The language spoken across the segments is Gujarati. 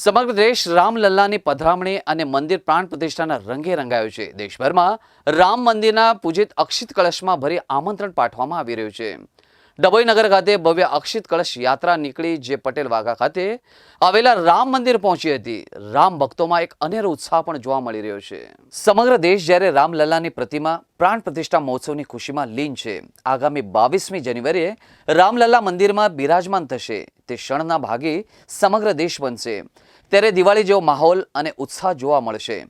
સમગ્ર દેશ રામલલ્લાની પધરામણી અને મંદિર પ્રાણ પ્રતિષ્ઠાના રંગે રંગાયો છે. દેશભરમાં રામ મંદિરના પૂજિત અક્ષિત કળશમાં ભરી આમંત્રણ પાઠવવામાં આવી રહ્યું છે. ડભોઈ નગર ખાતે ભવ્ય અક્ષિત કળશ યાત્રા નીકળી જે પટેલ વાઘા ખાતે આવેલા રામ મંદિર પહોંચી હતી. રામ ભક્તોમાં એક અનેરો ઉત્સાહ પણ જોવા મળી રહ્યો છે. સમગ્ર દેશ જ્યારે રામલલ્લાની પ્રતિમા, પ્રાણ પ્રતિષ્ઠા મહોત્સવની ખુશીમાં લીન છે. આગામી બાવીસમી જાન્યુઆરીએ રામલલ્લા મંદિરમાં બિરાજમાન થશે. તે ક્ષણના ભાગે સમગ્ર દેશ બનશે. ત્યારે દિવાળી જેવો માહોલ અને ઉત્સાહ જોવા મળશે.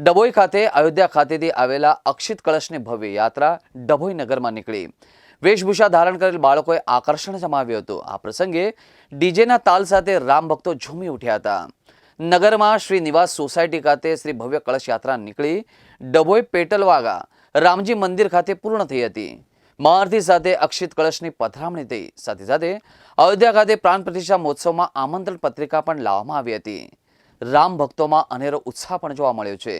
ડભોઈ ખાતે અયોધ્યા ખાતેથી આવેલા અક્ષિત કળશની ભવ્ય યાત્રા ડભોઈ નગરમાં નીકળી. વેશભૂષા ધારણ કરેલ બાળકોએ આકર્ષણ જમાવ્યું હતું. આ પ્રસંગે ડીજેના તાલ સાથે રામ ભક્તો ઝૂમી ઉઠ્યા હતા. નગરમાં શ્રી નિવાસ સોસાયટી ખાતે શ્રી ભવ્ય કળશ યાત્રા નીકળી. ડભોઈ પેટલવાગા રામજી મંદિર ખાતે પૂર્ણ થઈ હતી. મહારથી સાથે અક્ષિત કળશની પથરામણી થઈ. સાથે સાથે અયોધ્યા ખાતે પ્રાણ પ્રતિષ્ઠા મહોત્સવમાં આમંત્રણ પત્રિકા પણ લાવવામાં આવી હતી. રામ ભક્તોમાં અનેરો ઉત્સાહ પણ જોવા મળ્યો છે.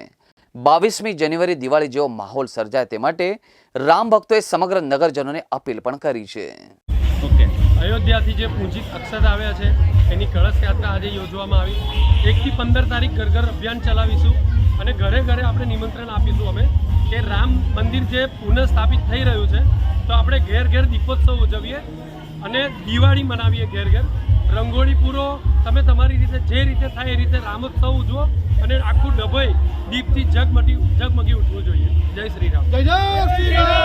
બાવીસમી જાન્યુઆરી દિવાળી જેવો માહોલ સર્જાય તે માટે રામ ભક્તોએ સમગ્ર નગરજનોને અપીલ પણ કરી છે. ઓકે. અયોધ્યાથી જે પૂજિત અક્ષર આવ્યા છે, એની કળશ યાત્રા આજે યોજવામાં આવી. એકથી પંદર તારીખ ઘર ઘર અભિયાન ચલાવીશું અને ઘરે ઘરે આપણે નિમંત્રણ આપીશું અમે કે રામ મંદિર જે પુનઃસ્થાપિત થઈ રહ્યું છે, તો આપણે ઘેર ઘેર દીપોત્સવ ઉજવીએ અને દિવાળી મનાવીએ ઘેર ઘેર. રંગોળી પૂરો, તમે તમારી રીતે જે રીતે થાય એ રીતે રામોત્સવ ઉજવો અને આખું ડભોઈ દીપથી જગમગી જગમગી ઉઠવું જોઈએ. જય શ્રી રામ. જય જય શ્રી રામ.